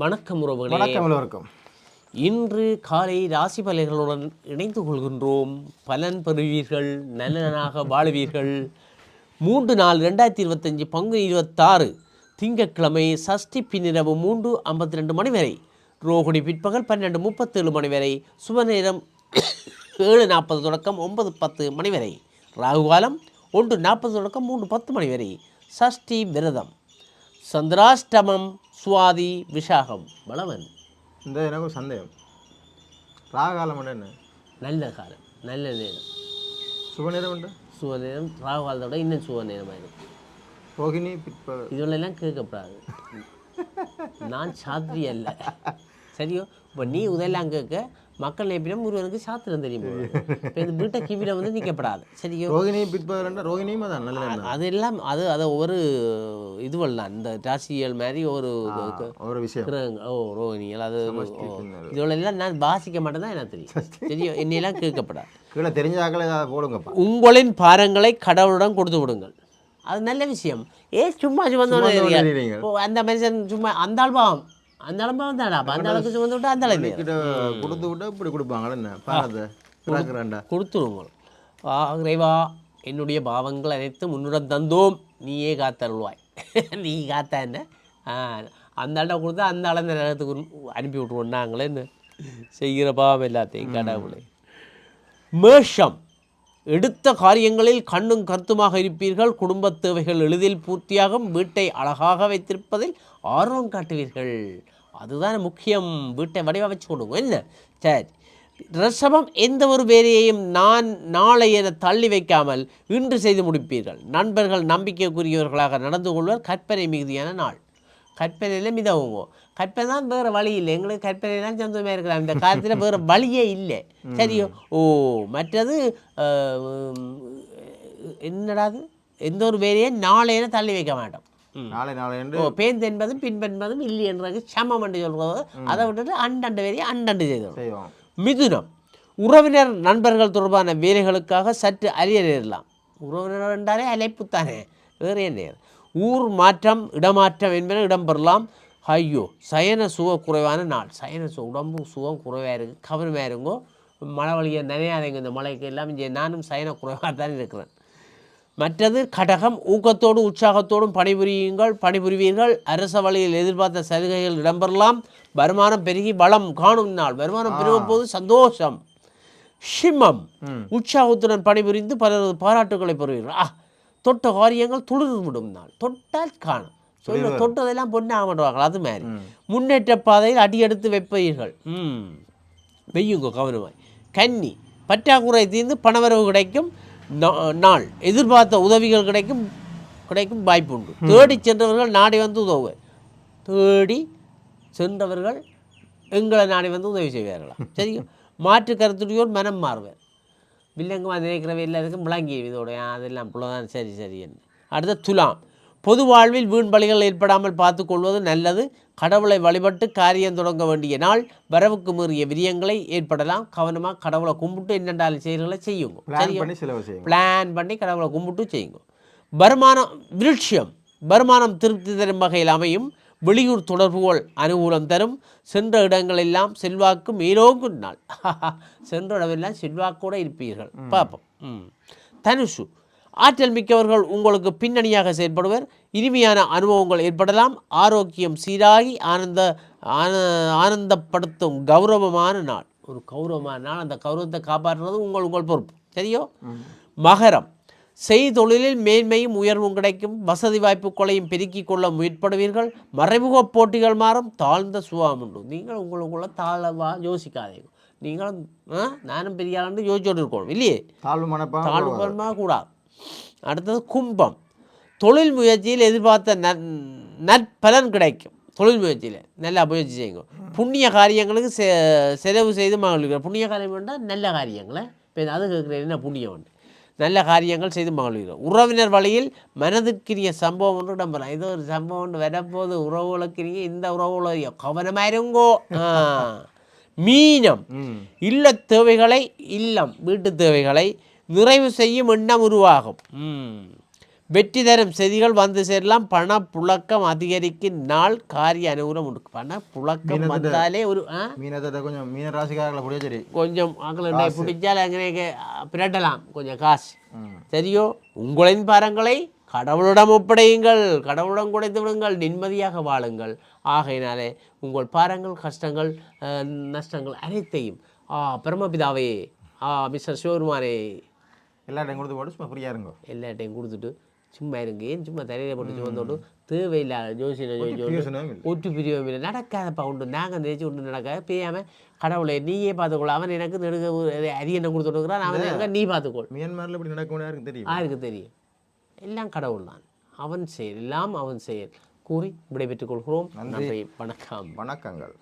வணக்கம் உறவுகளே. வணக்கம் எல்லோருக்கும். இன்று காலை ராசி பலன்களுடன் இணைந்து கொள்கின்றோம். பலன் பெறுவீர்கள் நல்லனாக வாழுவீர்கள். மூன்று நாள் ரெண்டாயிரத்தி இருபத்தஞ்சி பங்கு இருபத்தாறு திங்கட்கிழமை சஷ்டி பின்னிரவு மூன்று ஐம்பத்தி ரெண்டு மணி வரை ரோகிணி பிற்பகல் பன்னெண்டு முப்பத்தேழு மணி வரை சுப நேரம் ஏழு நாற்பது தொடக்கம் ஒன்பது பத்து மணி வரை ராகுகாலம் ஒன்று நாற்பது தொடக்கம் மூன்று பத்து மணி வரை சஷ்டி விரதம். சந்திராஷ்டமம் சுவாதி விஷாகம். பலவன் இந்த எனக்கு சந்தேகம். ராகாலம் என்ன? நல்ல காலம். நல்ல நேரம். சுப நேரம் உண்டு? சுவ நேரம். ராகு காலத்தோட இன்னும் சுவ நேரமாக இருக்கும் ரோகிணி பிற்ப இதுவெல்லாம் கேட்கப்படாது. நான் சாத்திரி அல்ல. சரியோ? இப்போ நீ இதெல்லாம் கேட்க மக்கள் எப்படின்னா ஒருவருக்கு சாத்திரம் தெரியும் இப்போ இது வீட்டை கிவிட வந்து நிற்கப்படாது சரியோ? ரோகிணி பிற்பகல் ரோகிணியும் அதான் நல்ல தான். அதெல்லாம் அது அதை ஒரு இதுவெல்லாம் இந்த ராசியல் மாதிரி ஒரு ஒரு விஷயம். ஓ ரோகிணிகள் அது இதுவெல்லாம் நான் பாசிக்க மாட்டேன் தான் எனக்கு தெரியும். தெரியும் என்னையெல்லாம் கேட்கப்படாது கீழே தெரிஞ்ச ஆக்களை ஏதாவது போடுங்கப்பா. உங்களின் பாரங்களை கடவுளிடம் கொடுத்து விடுங்கள். அது நல்ல விஷயம். ஏ சும்மா. ஓ அந்த மனுஷன் சும்மா அந்த ஆள் பாவம் அந்த தானா அப்ப அந்த அளவுக்கு சுமந்து விட்டா அந்த அளவுக்கு கிட்ட கொடுத்து விட்டா இப்படி கொடுப்பாங்களே என்ன பாரத கிடக்குறாண்டா கொடுத்துருங்க ஆ இறைவா என்னுடைய பாவங்கள் அனைத்தும் உன்னுடன் தந்தோம். நீயே காத்தருள்வாய். நீ காத்தா என்ன? அந்த ஆள்கிட்ட கொடுத்தா அந்த ஆளை அந்த நேரத்துக்கு அனுப்பி விட்ருவோம் நாங்களே என்ன செய்கிற பாவம் எல்லாத்தையும் கடவுளே. மேஷம். எடுத்த காரியங்களில் கண்ணும் கருத்துமாக இருப்பீர்கள். குடும்பத் தேவைகள் எளிதில் பூர்த்தியாகும். வீட்டை அழகாக வைத்திருப்பதில் ஆர்வம் காட்டுவீர்கள். அதுதான் முக்கியம். வீட்டை வடிவமைச்சு வச்சு கொடுங்க. என்ன? சரி. ரிஷபம் எந்த ஒரு வேலையையும் நான் நாளை என தள்ளி வைக்காமல் இன்று செய்து முடிப்பீர்கள். நண்பர்கள் நம்பிக்கைக்குரியவர்களாக நடந்து கொள்வர். கற்பனை மிகுதியான நாள். கற்பனையில் மிதவுங்க கற்பனை தான் வேறு வழி இல்லை. எங்களுக்கு கற்பனை தான் சொந்தமாக இருக்கலாம். இந்த காலத்தில் வேறு வழியே இல்லை. சரியோ? ஓ மற்றது என்னடாது எந்த ஒரு வேலையை நாளையில தள்ளி வைக்க மாட்டோம். நாளை நாளை ஓ பேந்து என்பதும் பின்பென்பதும் இல்லை என்றது சமம் என்று சொல்கிறது அதை விட்டுட்டு அண்டண்டு வேலையை அண்டண்டு செய்தோம். மிதுனம். உறவினர் நண்பர்கள் தொடர்பான வேலைகளுக்காக சற்று அரிய நேரலாம் உறவினர் என்றாலே அலைப்புத்தானே வேறு என்ன? ஊர் மாற்றம் இடமாற்றம் என்பன இடம்பெறலாம். ஐயோ சயன சுக குறைவான நாள். சயன சு உடம்பு சுகம் குறைவாக இருக்குது கவனமாக இருங்கோ மழை வழியை நினையாதீங்க இந்த மழைக்கு எல்லாம் இங்கே நானும் சயன குறைவாக தான் இருக்கிறேன். மற்றது கடகம் ஊக்கத்தோடு உற்சாகத்தோடும் பணிபுரியுங்கள் பணிபுரிவீர்கள். அரச வழியில் எதிர்பார்த்த சலுகைகள் இடம்பெறலாம். வருமானம் பெருகி வளம் காணும் நாள். வருமானம் பெருகும் போது சந்தோஷம் சிம்மம் உற்சாகத்துடன் பணிபுரிந்து பலரது பாராட்டுகளை பெறுவீர்கள். ஆ தொட்ட காரியங்கள் துளிர்ந்து விடும் நாள். தொட்டால் காணும். சொல்ல தொட்டதெல்லாம் பொண்ணாக மாட்டுவாங்க அது மாதிரி. முன்னேற்ற பாதையில் அடியெடுத்து வைப்பீர்கள். ம். வெய்யுங்க கவனமாய். கன்னி பற்றாக்குறை தீர்ந்து பணவரவு கிடைக்கும். நாள். எதிர்பார்த்த உதவிகள் கிடைக்கும் கிடைக்கும் வாய்ப்பு உண்டு தேடி சென்றவர்கள் நாடி வந்து உதவுவர். தேடி சென்றவர்கள் எங்களை நாடி வந்து உதவி செய்வார்களாம் சரியா? மாற்று கருத்துடையோர் மனம் மாறுவர். வில்லங்கமாக நினைக்கிறவை எல்லாருக்கும் விளங்கி இதோட ஆ, அதெல்லாம் புள்ளதான் சரி சரி என்று. அடுத்த துலாம். பொது வாழ்வில் வீண் பலிகள் ஏற்படாமல் பார்த்து கொள்வது நல்லது. கடவுளை வழிபட்டு காரியம் தொடங்க வேண்டிய நாள். வரவுக்கு மீறிய விரியங்களை ஏற்படலாம். கவனமாக கடவுளை கும்பிட்டு என்னென்றாலும் செயல்களை செய்யுங்க. பிளான் பண்ணி செலவு செய்யுங்க. பிளான் பண்ணி கடவுளை கும்பிட்டு செய்யுங்க. வருமானம் விருட்சியம். வருமானம் திருப்தி தரும் வகையில் அமையும். வெளியூர் தொடர்புகள் அனுகூலம் தரும். சென்ற இடங்களெல்லாம் செல்வாக்கு மேலோங்கும் நாள். சென்ற இடமெல்லாம் செல்வாக்கோடு இருப்பீர்கள். பார்ப்போம் ம். தனுசு ஆற்றல் மிக்கவர்கள் உங்களுக்கு பின்னணியாக செயல்படுவர் இனிமையான அனுபவங்கள் ஏற்படலாம். ஆரோக்கியம் சீராகி ஆனந்த ஆன ஆனந்தப்படுத்தும் கௌரவமான நாள். ஒரு கௌரவமான நாள். அந்த கௌரவத்தை காப்பாற்றுறது உங்கள் உங்கள் பொறுப்பு. சரியோ? மகரம். செய்தொழிலில் மேன்மையும் உயர்வும் கிடைக்கும். வசதி வாய்ப்புகளையும் பெருக்கிக் கொள்ள முயற்படுவீர்கள். மறைமுக போட்டிகள் மாறும். தாழ்ந்த சுகம் உண்டு. நீங்கள் உங்களுக்குள்ள தாழ்வா யோசிக்காதீங்க நீங்களும் நானும் பெரிய ஆளுன்னு யோசிச்சோடு இருக்கணும் இல்லையே? தாழ்வு மனப்பா தாழ்வுபரமாக கூடாது. அடுத்தது கும்பம். தொழில் முயற்சியில் எதிர்பார்த்த நற் நற்பலன் கிடைக்கும். தொழில் முயற்சியில் நல்லா முயற்சி செய்யுங்க. புண்ணிய காரியங்களுக்கு செ செலவு செய்து மகிழ்வீர்கள் புண்ணிய காரியம் என்றால் நல்ல காரியங்களே. இப்போ அது கேட்குறேன் என்ன புண்ணியம் நல்ல காரியங்கள் செய்து மகிழ்வீர்கள் உறவினர் வழியில் மனதிற்கினிய சம்பவம் ஒன்று இடம்பெறலாம். ஏதோ ஒரு சம்பவம் ஒன்று வரப்போது உறவுகளுக்கினிய இந்த உறவுகளை கவனமாக இருங்கோ. மீனம். இல்ல தேவைகளை இல்லம். வீட்டு தேவைகளை நிறைவு செய்யும் எண்ணம் உருவாகும். வெற்றி தரும் செய்திகள் வந்து சேரலாம். பணப்புழக்கம் அதிகரிக்கும் நாள் காரிய அனுகூலம் உண்டு. பணப்புழக்கம் வந்தாலே ஒரு மீனத்தை கொஞ்சம் மீன ராசிக்காரர்களை புரிய சரி கொஞ்சம் அங்கே பிடிச்சால் அங்கே பிரட்டலாம். கொஞ்சம் காசு. சரியோ? உங்களின் பாரங்களை கடவுளிடம் ஒப்படையுங்கள். கடவுளிடம் குடைத்து விடுங்கள். நிம்மதியாக வாழுங்கள். ஆகையினாலே உங்கள் பாரங்கள் கஷ்டங்கள் நஷ்டங்கள் அனைத்தையும் ஆ பிரம்மபிதாவே ஆ மிஸ்டர் சிவருமானே எல்லாத்தையும் கொடுத்து போட்டு சும்மா ஃப்ரீயாக இருங்கோ. எல்லாட்டையும் கொடுத்துட்டு சும்மா இருங்க ஏன் சும்மா தலையில் போட்டு சுமந்தோடு தேவையில்லாத ஜோசியில் ஒட்டு பிரிவும் இல்லை. நடக்காதப்பா உண்டு நாங்கள் நினைச்சு ஒன்று நடக்காது. பேயாமல் கடவுளை நீயே பார்த்துக்கொள். அவன் எனக்கு நெடுக அரியணை கொடுத்து கொடுக்குறான் அவன் எனக்கு நீ பார்த்துக்கொள். மியான்மரில் இப்படி நடக்க முடியாது தெரியும்? யாருக்கு தெரியும். எல்லாம் கடவுள் தான் அவன் செயல் எல்லாம் அவன் செயல். கூறி விடைபெற்றுக் கொள்கிறோம். நன்றி. வணக்கம். வணக்கங்கள்.